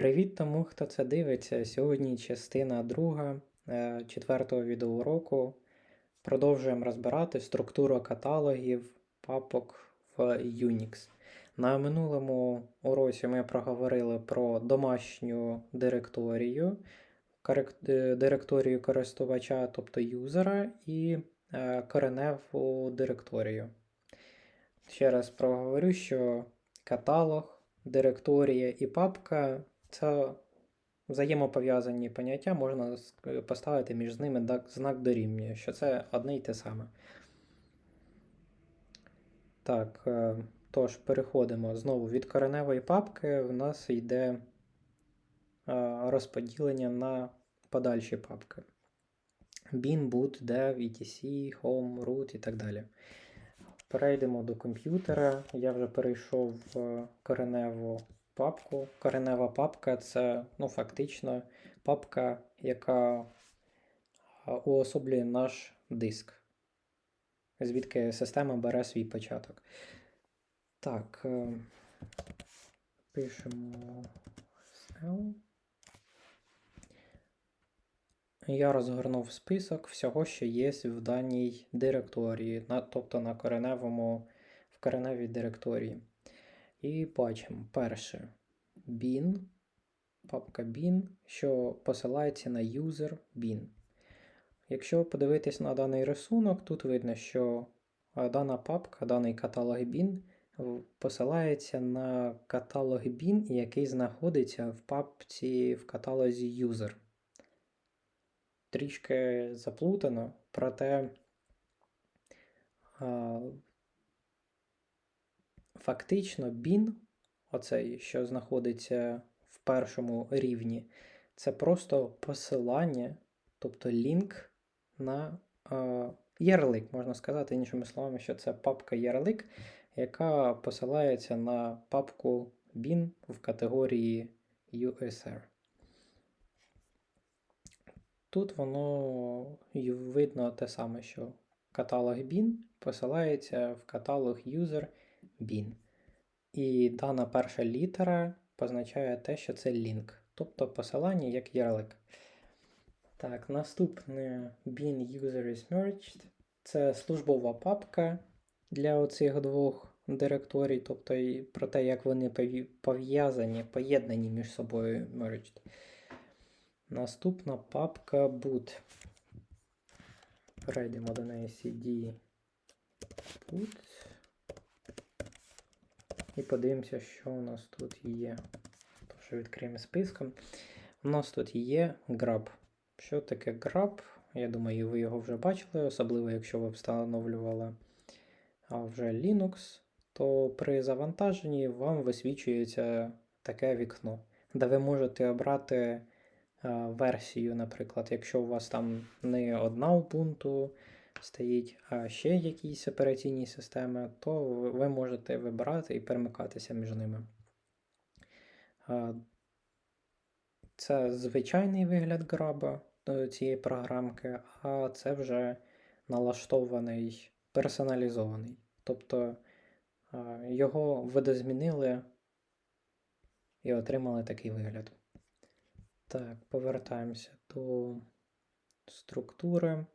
Привіт тому, хто це дивиться. Сьогодні частина друга е, четвертого відеоуроку. Продовжуємо розбирати структуру каталогів папок в Unix. На минулому уроці ми проговорили про домашню директорію, е, директорію користувача, тобто юзера, і е, кореневу директорію. Ще раз проговорю, що каталог, директорія і папка це взаємопов'язані поняття, можна поставити між ними знак дорівнює, що це одне й те саме. Так, е, тож переходимо знову від кореневої папки. В нас йде е, розподілення на подальші папки. Bin, boot, dev, etc, home, root і так далі. Перейдемо до комп'ютера. Я вже перейшов в кореневу папку. Коренева папка це ну, фактично папка, яка уособлює наш диск, звідки система бере свій початок. Так, е, пишемо SL. Я розгорнув список всього, що є в даній директорії, тобто на кореневому, в кореневій директорії. І бачимо перше bin, папка bin, що посилається на user bin. Якщо подивитись на даний рисунок, тут видно, що дана папка, даний каталог bin посилається на каталог bin, який знаходиться в папці в каталозі user трішки заплутано, проте фактично bin, оцей, що знаходиться в першому рівні, це просто посилання, тобто лінк на а, ярлик, можна сказати іншими словами, що це папка ярлик, яка посилається на папку bin в категорії USR. Тут воно видно те саме, що каталог bin посилається в каталог user bin. І дана перша літера позначає те, що це лінк, тобто посилання як ярлик. Так, наступне bin user is merged. Це службова папка для оцих двох директорій, тобто про те, як вони пов'язані, поєднані між собою merged. Наступна папка boot. Перейдемо до неї cd boot. І подивимося, що у нас тут є. Тож відкриємо списком. У нас тут є grab. Що таке grab? Я думаю, ви його вже бачили, особливо якщо ви встановлювали вже Linux, то при завантаженні вам висвічується таке вікно, де ви можете обрати версію, наприклад, якщо у вас там не одна Ubuntu стоїть, ще якісь операційні системи, то ви- можете вибирати і перемикатися між ними. Це звичайний вигляд граба е, цієї програмки, а це вже налаштований, персоналізований. Тобто його видозмінили і отримали такий вигляд. Так, повертаємося до структури.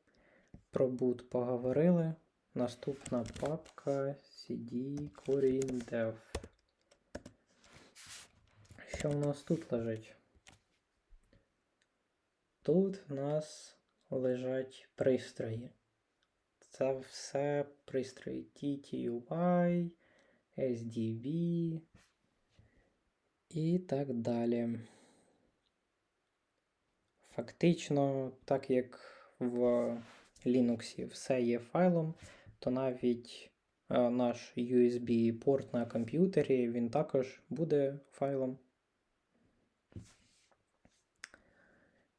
Про boot поговорили. Наступна папка cd Corin dev. Що у нас тут лежить? Тут в нас лежать пристрої. Це все пристрої TTY, SDV і так далі. Фактично, так як в Linux все є файлом, то навіть е, наш USB-порт на комп'ютері він також буде файлом.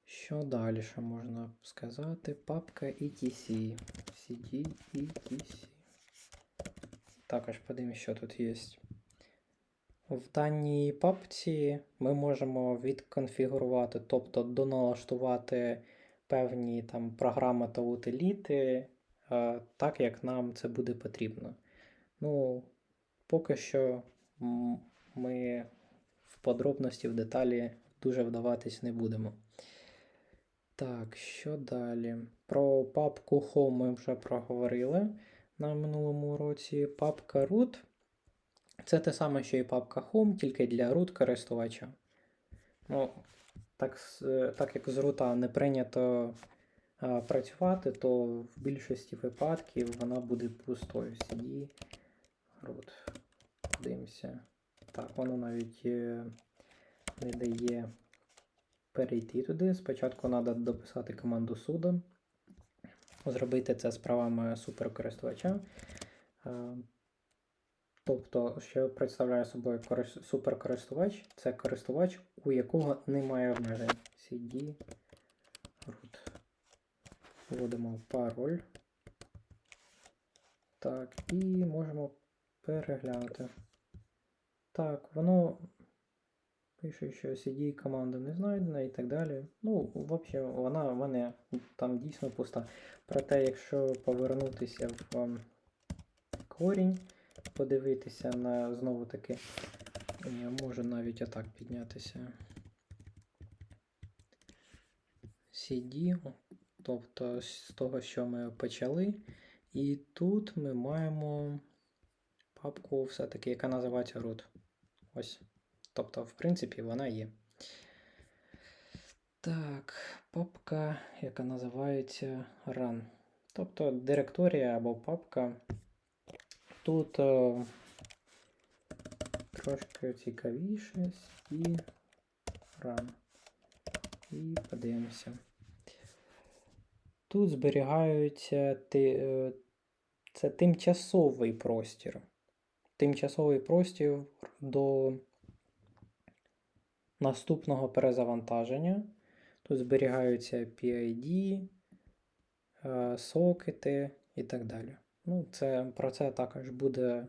Що далі можна сказати? Папка etc. CD etc. Також подивимось, що тут є. В даній папці ми можемо відконфігурувати, тобто доналаштувати певні там програми та утиліти, так як нам це буде потрібно. Ну, поки що ми в подробності, в деталі дуже вдаватись не будемо. Так, що далі? Про папку Home ми вже проговорили на минулому уроці. Папка root це те саме, що і папка Home, тільки для root користувача. Ну, так, так як з рута не прийнято працювати, то в більшості випадків вона буде пустою. CD root. Дивимося. Так, воно навіть е, не дає перейти туди. Спочатку треба дописати команду sudo. Зробити це з правами суперкористувача. Тобто, що представляє собою корис- суперкористувач, це користувач, у якого немає обмежень. CD root. Вводимо пароль. Так, і можемо переглянути. Так, воно пише, що CD команда не знайдена і так далі. Ну, в общем, вона в мене там дійсно пуста. Проте, якщо повернутися в ем, корінь, подивитися на знову таки, я можу навіть отак піднятися. CD, тобто з того, що ми почали. І тут ми маємо папку все-таки, яка називається root. Ось. Тобто, в принципі, вона є. Так, папка, яка називається run. Тобто директорія або папка. Тут е, трошки цікавіше і run. І подивимося. Тут зберігаються ти, е, це тимчасовий простір. Тимчасовий простір до наступного перезавантаження. Тут зберігаються PID, е, сокети і так далі. Ну, це, про це також буде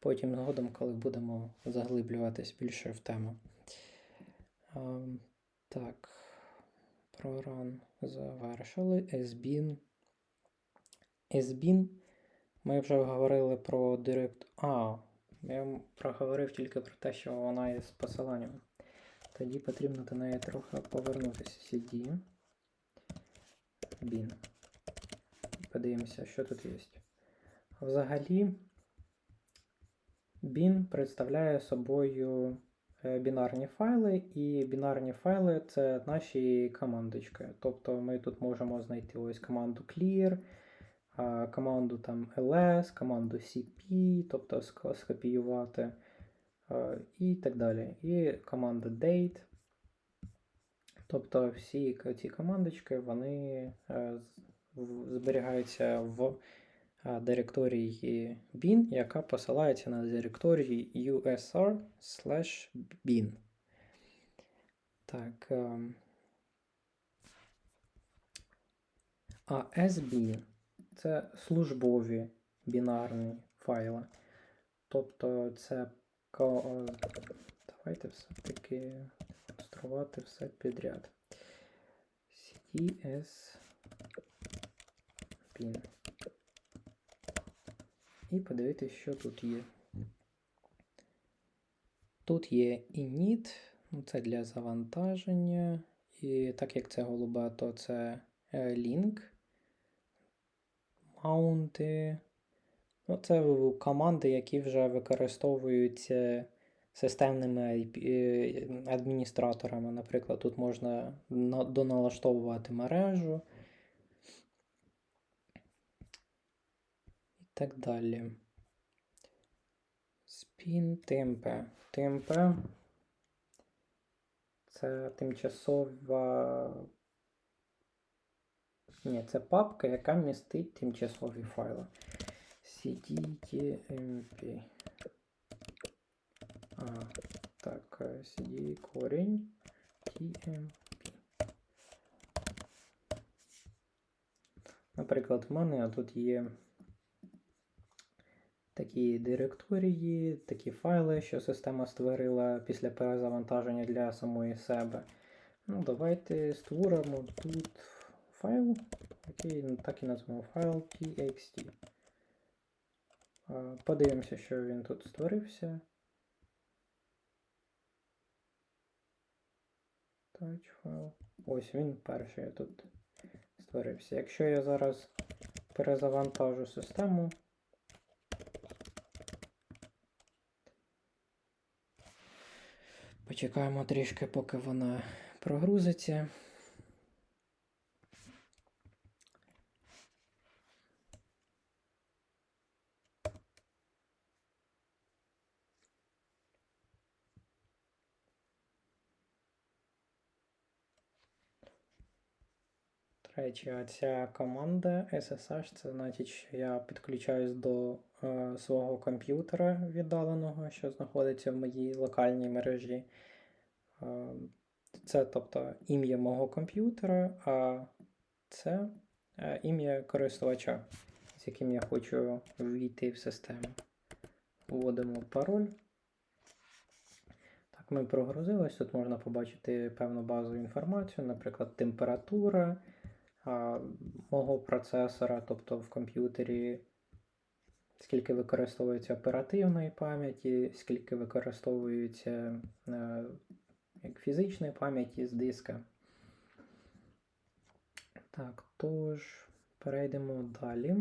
потім згодом, коли будемо заглиблюватись більше в тему. Е, Так, про run завершили. SBIN. SBIN. Ми вже говорили про директ. А, я проговорив тільки про те, що вона є з посиланням. Тоді потрібно до неї трохи повернутися. CD. Bin. Подивимося, що тут є. Взагалі, bin представляє собою е, бінарні файли, і бінарні файли це наші командочки. Тобто ми тут можемо знайти ось команду clear, команду там ls, команду cp, тобто скопіювати і так далі. І команда date. Тобто всі ці командочки вони е, зберігаються в директорії bin, яка посилається на директорії usr bin. Так. ем. А SB це службові бінарні файли. Тобто це е, давайте все-таки демонструвати все підряд. CDS bin. І подивитися, що тут є. Тут є init, ну це для завантаження. І так як це голуба, то це е, link. Маунти. Ну, це команди, які вже використовуються системними е, адміністраторами. Наприклад, тут можна доналаштовувати мережу так далі. Spin темпе. Темпе це тимчасова. Ні, це папка, яка містить тимчасові файли. cdtmp. А, так, cd корінь tmp. Наприклад, в мене тут є такі директорії, такі файли, що система створила після перезавантаження для самої себе. Ну, давайте створимо тут файл, який так і назвемо файл txt. Подивимося, що він тут створився. Touchfile. Ось він перший тут створився. Якщо я зараз перезавантажу систему. Почекаємо трішки, поки вона прогрузиться. Речі, ця команда SSH, це значить, що я підключаюсь до свого комп'ютера віддаленого, що знаходиться в моїй локальній мережі. Е, це, тобто, ім'я мого комп'ютера, а це е, ім'я користувача, з яким я хочу ввійти в систему. Вводимо пароль. Так, ми прогрузились. Тут можна побачити певну базову інформацію, наприклад, температура мого процесора, тобто в комп'ютері, скільки використовується оперативної пам'яті, скільки використовується е, як фізичної пам'яті з диска. Так, тож, перейдемо далі.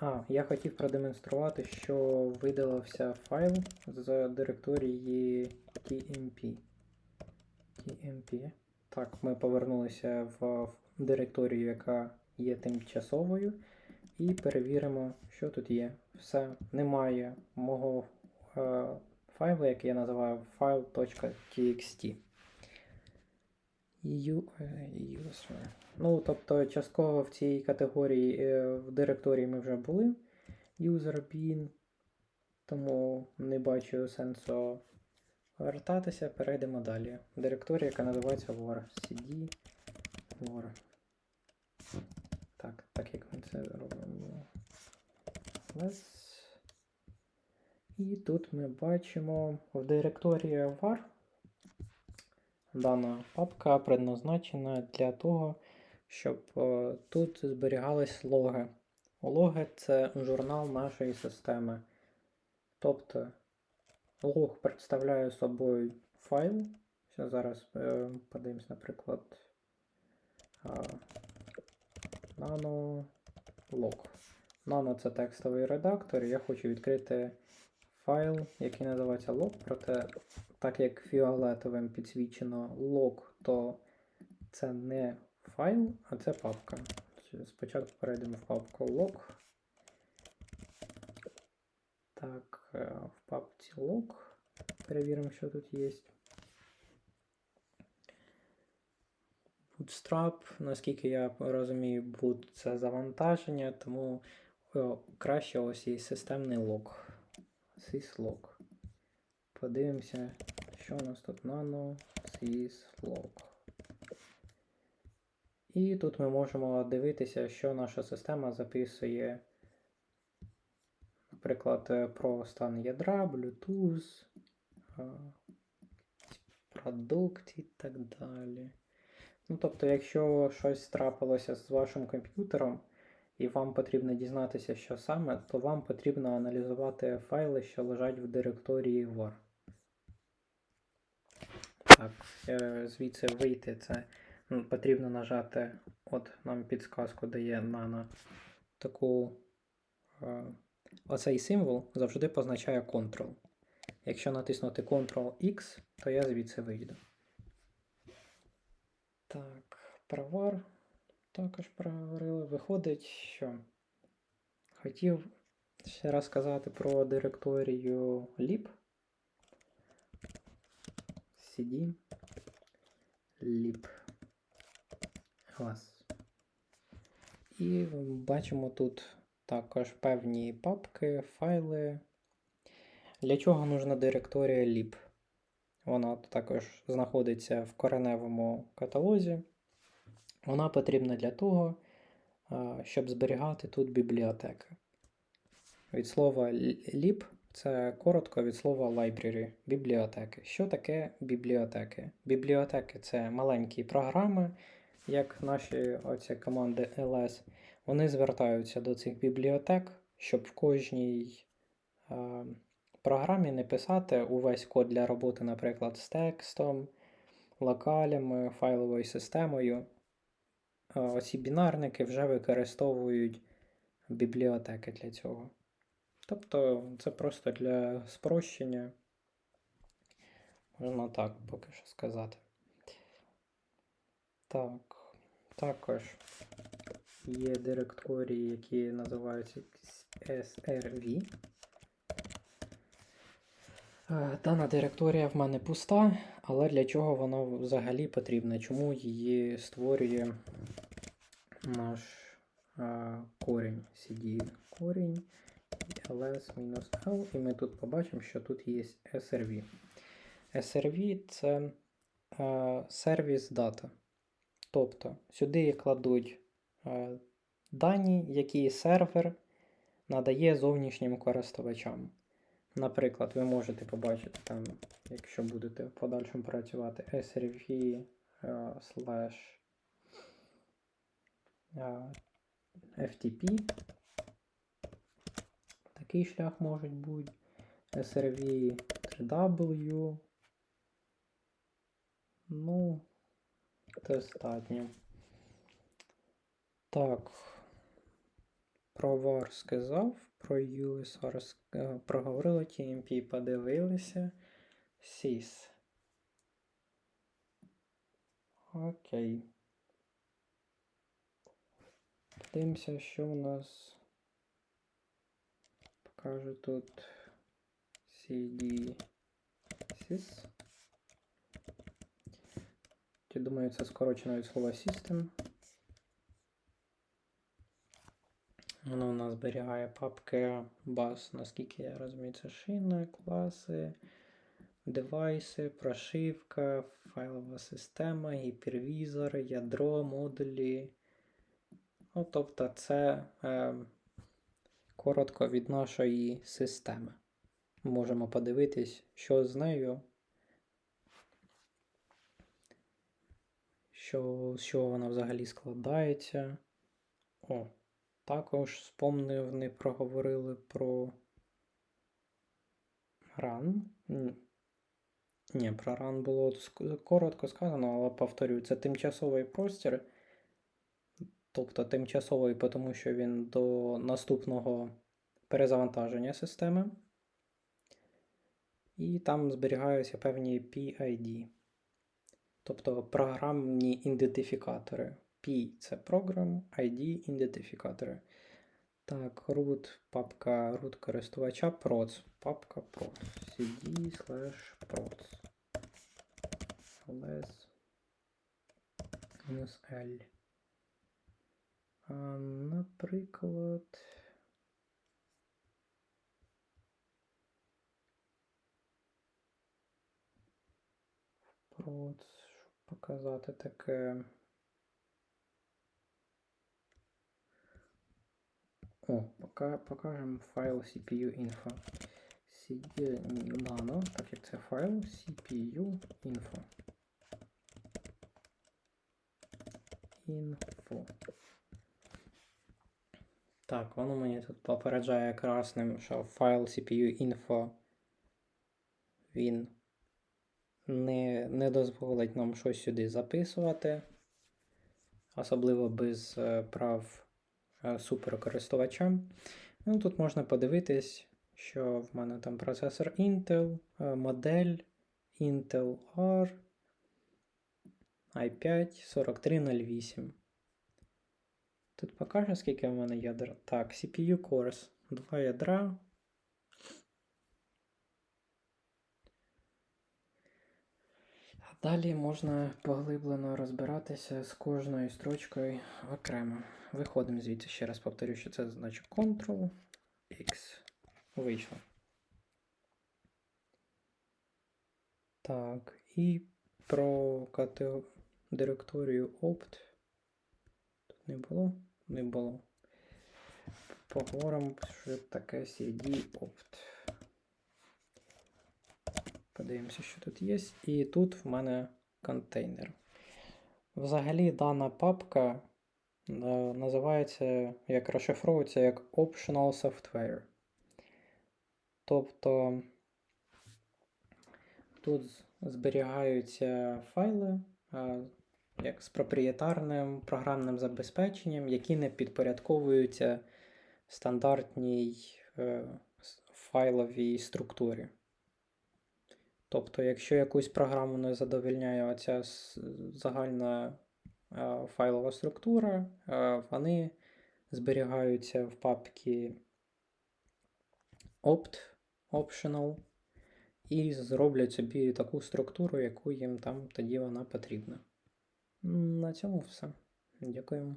А, я хотів продемонструвати, що видалився файл з директорії TMP. TMP. Так, ми повернулися в директорію, яка є тимчасовою, і перевіримо, що тут є. Все, немає мого е, файлу, який я називаю file.txt. Ну, тобто, частково в цій категорії е, в директорії ми вже були. User bin, тому не бачу сенсу вертатися, перейдемо далі. Директорія, яка називається war. cd war. Так, так як ми це робимо. Let's. І тут ми бачимо в директорії var. Дана папка предназначена для того, щоб е, тут зберігались логи. Логи це журнал нашої системи. Тобто лог представляє собою файл. Зараз е, подивимось, наприклад, nano log. Nano це текстовий редактор. Я хочу відкрити файл, який називається log, проте, так як фіолетовим підсвічено log, то це не файл, а це папка. Спочатку перейдемо в папку log. Так, е, в папці log. Перевіримо, що тут є. Bootstrap, наскільки я розумію, boot це завантаження, тому о, краще ось є системний лог. syslog. Подивимося, що у нас тут nano syslog. І тут ми можемо дивитися, що наша система записує, наприклад, про стан ядра, Bluetooth, продукт і так далі. Ну, тобто, якщо щось трапилося з вашим комп'ютером, і вам потрібно дізнатися, що саме, то вам потрібно аналізувати файли, що лежать в директорії var. Так, е, звідси вийти це ну, потрібно нажати, от нам підсказку дає нано таку. Е, оцей символ завжди позначає Ctrl. Якщо натиснути Ctrl-X, то я звідси вийду. Так, правар також проговорили. Виходить, що хотів ще раз сказати про директорію lib. cd lib. Клас. І бачимо тут також певні папки, файли. Для чого нужна директорія lib? Вона також знаходиться в кореневому каталозі. Вона потрібна для того, щоб зберігати тут бібліотеки. Від слова lib це коротко від слова library бібліотеки. Що таке бібліотеки? Бібліотеки це маленькі програми, як наші оці команди ls. Вони звертаються до цих бібліотек, щоб в кожній програмі не писати увесь код для роботи, наприклад, з текстом. локалями, файловою системою. Оці бінарники вже використовують бібліотеки для цього. Тобто це просто для спрощення. Можна так поки що сказати. Так. Також є директорії, які називаються SRV. Е, Дана директорія в мене пуста, але для чого вона взагалі потрібна? Чому її створює наш е, корінь CD корінь ls-l, і ми тут побачимо, що тут є SRV. SRV це е, сервіс дата. Тобто сюди кладуть е, дані, які сервер надає зовнішнім користувачам. Наприклад, ви можете побачити там, якщо будете в подальшому працювати SRV е, slash е, FTP. Такий шлях може бути. SRV 3W. Ну, достатньо. Так. Про VAR сказав, про USR ск- е, проговорили, TMP подивилися. SIS. Окей. Подивимося, що у нас покаже тут CD SIS. Я думаю, це скорочено від слова System. Воно у нас зберігає папки bus, наскільки я розумію, це шина, класи, девайси, прошивка, файлова система, гіпервізор, ядро, модулі. Ну, тобто це е, коротко від нашої системи. Можемо подивитись, що з нею, що, з чого вона взагалі складається. О, також спомнив, не проговорили про run. Ні. Про run було коротко сказано, але повторюю, це тимчасовий простір. Тобто тимчасовий, тому що він до наступного перезавантаження системи. І там зберігаються певні PID. Тобто програмні ідентифікатори. P це програм, ID ідентифікатори. Так, root, папка root користувача, proc, папка proc. cd slash proc. мінус L. А, наприклад. Щоб показати таке. О, пока, покажемо файл CPU info. CD nano, так як це файл CPU info. Так, воно мені тут попереджає красним, що файл CPU info він не, не дозволить нам щось сюди записувати, особливо без е, прав е, суперкористувача. Ну, тут можна подивитись, що в мене там процесор Intel, е, модель Intel R i5 4308. Тут покаже, скільки в мене ядер. Так, CPU Cores. Два ядра. А Далі можна поглиблено розбиратися з кожною строчкою окремо. Виходимо звідси, ще раз повторю, що це значить Ctrl X. Вийшло. Так, і про директорію opt. Тут не було? Не було. Поговоримо, що таке CD opt. Подивимося, що тут є. І тут в мене контейнер. Взагалі дана папка е, називається, як розшифровується як Optional Software. Тобто тут зберігаються файли як з проприєтарним програмним забезпеченням, які не підпорядковуються стандартній е, файловій структурі. Тобто, якщо якусь програму не задовольняє оця загальна е, файлова структура, е, вони зберігаються в папці opt, optional, і зроблять собі таку структуру, яку їм там тоді вона потрібна. На цьому все. Дякую.